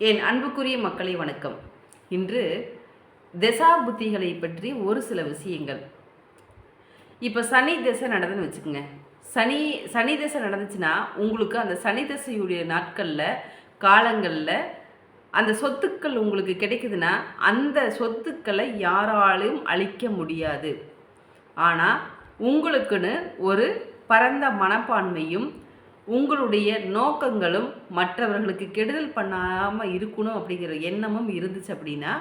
என் அன்புக்குரிய மக்களை வணக்கம். இன்று திசா புத்திகளை பற்றி ஒரு சில விஷயங்கள். இப்போ சனி திசை நடந்துன்னு வச்சுக்கோங்க. சனி சனி திசை நடந்துச்சுன்னா உங்களுக்கு அந்த சனி திசையுடைய நாட்களில் காலங்களில் அந்த சொத்துக்கள் உங்களுக்கு கிடைக்குதுன்னா அந்த சொத்துக்களை யாராலும் அழிக்க முடியாது. ஆனால் உங்களுக்குன்னு ஒரு பரந்த மனப்பான்மையும் உங்களுடைய நோக்கங்களும் மற்றவர்களுக்கு கெடுதல் பண்ணாமல் இருக்கணும் அப்படிங்கிற எண்ணமும் இருந்துச்சு அப்படின்னா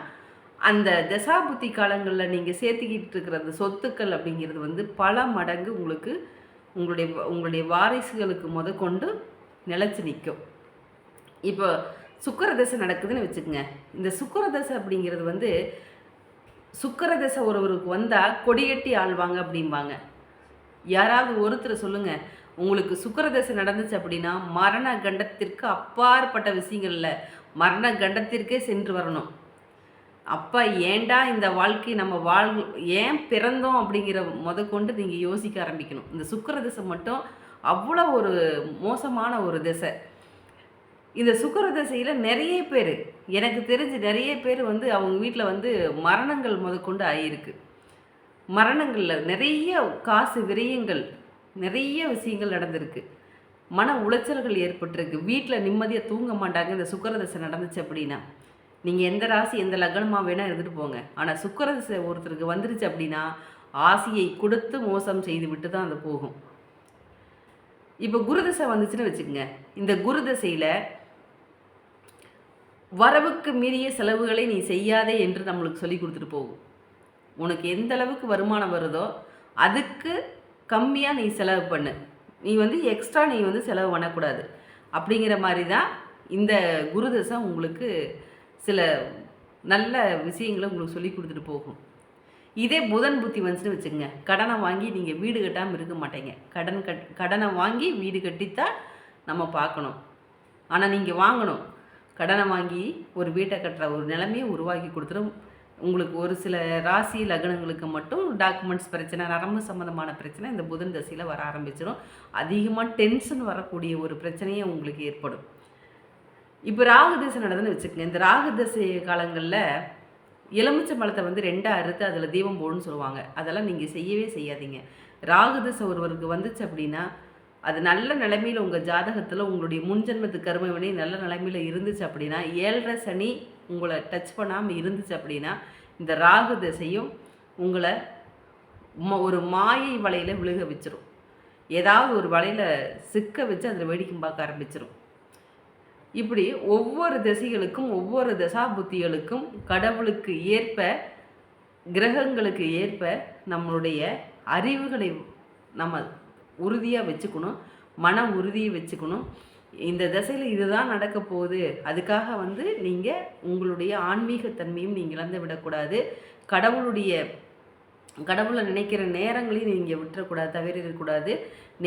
அந்த தசாபுத்தி காலங்களில் நீங்கள் சேர்த்துக்கிட்டு இருக்கிற அந்த சொத்துக்கள் அப்படிங்கிறது வந்து பல மடங்கு உங்களுக்கு உங்களுடைய உங்களுடைய வாரிசுகளுக்கு முத கொண்டு நிலச்சி நிற்கும் இப்போ சுக்கரதசை நடக்குதுன்னு வச்சுக்கோங்க. இந்த சுக்கரதசை அப்படிங்கிறது வந்து சுக்கரதசை ஒருவருக்கு வந்தால் கொடிகட்டி ஆள்வாங்க அப்படிம்பாங்க. யாராவது ஒருத்தர் சொல்லுங்கள் உங்களுக்கு சுக்கரதசை நடந்துச்சு அப்படின்னா மரண கண்டத்திற்கு அப்பாற்பட்ட விஷயங்கள்ல மரண கண்டத்திற்கே சென்று வரணும். அப்போ ஏண்டா இந்த வாழ்க்கை நம்ம வாழ் ஏன் பிறந்தோம் அப்படிங்கிற முத கொண்டு நீங்கள் யோசிக்க ஆரம்பிக்கணும். இந்த சுக்கர திசை மட்டும் அவ்வளோ ஒரு மோசமான ஒரு திசை. இந்த சுக்கர திசையில் நிறைய பேர் எனக்கு தெரிஞ்சு நிறைய பேர் வந்து அவங்க வீட்டில் வந்து மரணங்கள் முதற்கொண்டு ஆகியிருக்கு மரணங்களில் நிறைய காசு விரயங்கள் நிறைய விஷயங்கள் நடந்திருக்கு. மன உளைச்சல்கள் ஏற்பட்டிருக்கு. வீட்டில் நிம்மதியாக தூங்க மாட்டாங்க. இந்த சுக்கரதசை நடந்துச்சு அப்படின்னா. நீங்கள் எந்த ராசி எந்த லக்னமாக வேணால் இருந்துட்டு போங்க. ஆனால் சுக்கரதசை ஒருத்தருக்கு வந்துருச்சு அப்படின்னா ஆசையை கொடுத்து மோசம் செய்து விட்டு தான் அது போகும். இப்போ குருதசை வந்துச்சுன்னு வச்சுக்கோங்க. இந்த குருதசையில் வரவுக்கு மீறிய செலவுகளை நீ செய்யாதே என்று நம்மளுக்கு சொல்லி கொடுத்துட்டு போகும். உனக்கு எந்த அளவுக்கு வருமானம் வருதோ அதுக்கு கம்மியாக நீ செலவு பண்ணு. நீ வந்து எக்ஸ்ட்ரா நீ வந்து செலவு பண்ணக்கூடாது. அப்படிங்கிற மாதிரி தான் இந்த குருதசை உங்களுக்கு சில நல்ல விஷயங்களை உங்களுக்கு சொல்லி கொடுத்துட்டு போகும். இதே புதன் புத்தி வந்துச்சுன்னு வச்சுக்கோங்க. கடனை வாங்கி நீங்கள் வீடு கட்டாமல் இருக்க மாட்டீங்க. கடன் கட் கடனை வாங்கி வீடு கட்டித்தான் நம்ம பார்க்கணும். ஆனால் நீங்கள் வாங்கணும். கடனை வாங்கி ஒரு வீட்டை கட்டுற ஒரு நிலைமையை உருவாக்கி கொடுத்துரும். உங்களுக்கு ஒரு சில ராசி லக்னங்களுக்கு மட்டும் டாக்குமெண்ட்ஸ் பிரச்சனை நரம்பு சம்மந்தமான பிரச்சனை இந்த புதன் தசையில் வர ஆரம்பிச்சிடும். அதிகமாக டென்ஷன் வரக்கூடிய ஒரு பிரச்சனையே உங்களுக்கு ஏற்படும். இப்போ ராகு தசை நடந்துன்னு வச்சுக்கோங்க. இந்த ராகு தசை காலங்களில் எலுமிச்சை பழத்தை வந்து ரெண்டாக அறுத்து அதில் தீபம் போடுன்னு சொல்லுவாங்க. அதெல்லாம் நீங்கள் செய்யவே செய்யாதீங்க. ராகு தசை ஒருவருக்கு வந்துச்சு அப்படின்னா அது நல்ல நிலைமையில் உங்கள் ஜாதகத்தில் உங்களுடைய முன்ஜென்மத்து கருமை வினை நல்ல நிலைமையில் இருந்துச்சு அப்படின்னா ஏழரை சனி உங்களை டச் பண்ணாமல் இருந்துச்சு அப்படின்னா இந்த ராகு திசையும் உங்களை ம ஒரு மாயை வலையில் விழுக வச்சிரும். ஏதாவது ஒரு வலையில் சிக்க வச்சு அதில் வேடிக்கை பார்க்க ஆரம்பிச்சிடும் இப்படி ஒவ்வொரு திசைகளுக்கும் ஒவ்வொரு தசாபுத்திகளுக்கும் கடவுளுக்கு ஏற்ப கிரகங்களுக்கு ஏற்ப நம்மளுடைய அறிவுகளை நம்ம உறுதியாக வச்சுக்கணும் மன உறுதியை வச்சுக்கணும். இந்த திசையில் இதுதான் நடக்க போகுது. அதுக்காக வந்து நீங்கள் உங்களுடைய ஆன்மீகத்தன்மையும் நீங்கள் இழந்து விடக்கூடாது. கடவுளுடைய கடவுளை நினைக்கிற நேரங்களையும் நீங்கள் விட்டுறக்கூடாது தவிரக்கூடாது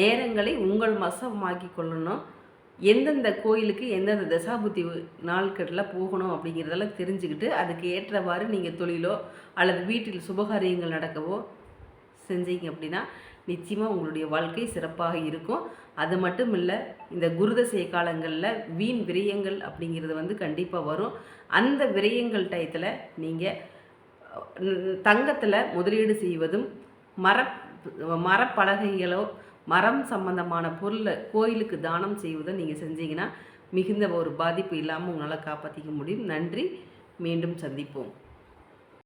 நேரங்களை உங்கள் மசமாக்கி கொள்ளணும். எந்தெந்த கோயிலுக்கு எந்தெந்த தசாபுத்தி நாட்களில் போகணும் அப்படிங்கிறதெல்லாம் தெரிஞ்சுக்கிட்டு அதுக்கு ஏற்றவாறு நீங்கள் தொழிலோ அல்லது வீட்டில் சுபகாரியங்கள் நடக்கவோ செஞ்சீங்க அப்படின்னா நிச்சயமாக உங்களுடைய வாழ்க்கை சிறப்பாக இருக்கும். அது மட்டும் இல்லை இந்த குருதசை காலங்களில் வீண் விரயங்கள் அப்படிங்கிறது வந்து கண்டிப்பாக வரும். அந்த விரயங்கள் டயத்தில் நீங்கள் தங்கத்தில் முதலீடு செய்வதும் மர மரப்பலகைகளோ மரம் சம்பந்தமான பொருளை கோயிலுக்கு தானம் செய்வதை நீங்கள் செஞ்சீங்கன்னா மிகுந்த ஒரு பாதிப்பு இல்லாமல் உங்களால் காப்பாற்றிக்க முடியும். நன்றி. மீண்டும் சந்திப்போம்.